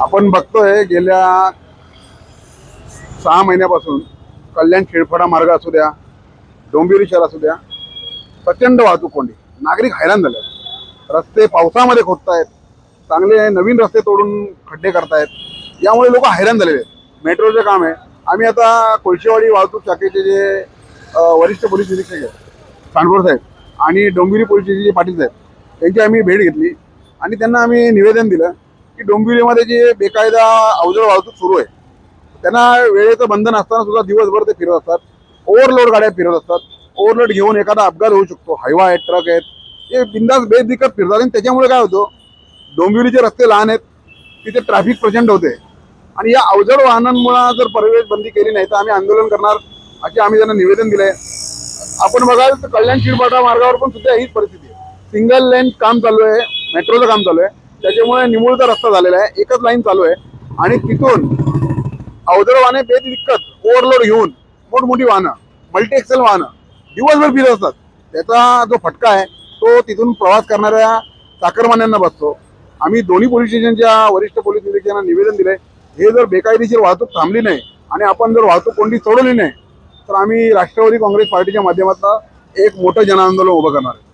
आपण बघतोय गेल्या सहा महिन्यापासून कल्याण खेळफडा मार्ग असू द्या डोंबिवली शहर असू द्या प्रचंड वाहतूक कोंडी. नागरिक हैराण झाले रस्ते पावसामध्ये खोदतायत. चांगले नवीन रस्ते तोडून खड्डे करतायत. यामुळे लोक हैराण झालेले आहेत. मेट्रोचं काम आहे. आम्ही आता कोळशेवाडी वाहतूक शाखेचे जे वरिष्ठ पोलीस निरीक्षक आहेत सांडपूर साहेब आणि डोंबिवली पोलीस जे पाटील साहेब त्यांची आम्ही भेट घेतली आणि त्यांना आम्ही निवेदन दिलं. की डोंबिवलीमध्ये जे बेकायदा अवजड वाहतूक सुरू आहे त्यांना वेळेचं बंधन असताना सुद्धा दिवसभर ते फिरत असतात. ओव्हरलोड गाड्या फिरत असतात. ओव्हरलोड घेऊन एखादा अपघात होऊ शकतो. हायवा आहेत ट्रक आहेत. हे बिंदास बेदिकत फिरतात. आणि त्याच्यामुळे काय होतं डोंबिवलीचे रस्ते लहान आहेत तिथे ट्रॅफिक प्रचंड होते. आणि या अवजड वाहनांमुळे जर परवेश बंदी केली नाही तर आम्ही आंदोलन करणार असे आम्ही त्यांना निवेदन दिलंय. आपण बघाल तर कल्याण शिरपाटा मार्गावर पण सुद्धा हीच परिस्थिती आहे. सिंगल लेन काम चालू आहे मेट्रोचं काम चालू आहे. त्याच्यामुळे निमुळचा रस्ता झालेला आहे. एकच लाईन चालू आहे. आणि तिथून अवजड वाहने बेदिक्कत ओव्हरलोड घेऊन मोठमोठी वाहनं मल्टी एक्सेल वाहनं दिवसभर फिरत असतात. त्याचा जो फटका आहे तो तिथून प्रवास करणाऱ्या चाकरमान्यांना बसतो. आम्ही दोन्ही पोलीस स्टेशनच्या वरिष्ठ पोलीस निरीक्षकांना निवेदन दिले हे जर बेकायदेशीर वाहतूक थांबली नाही आणि आपण जर वाहतूक कोंडी सोडवली नाही तर आम्ही राष्ट्रवादी काँग्रेस पार्टीच्या माध्यमातून एक मोठं जनआंदोलन उभं करणार आहे.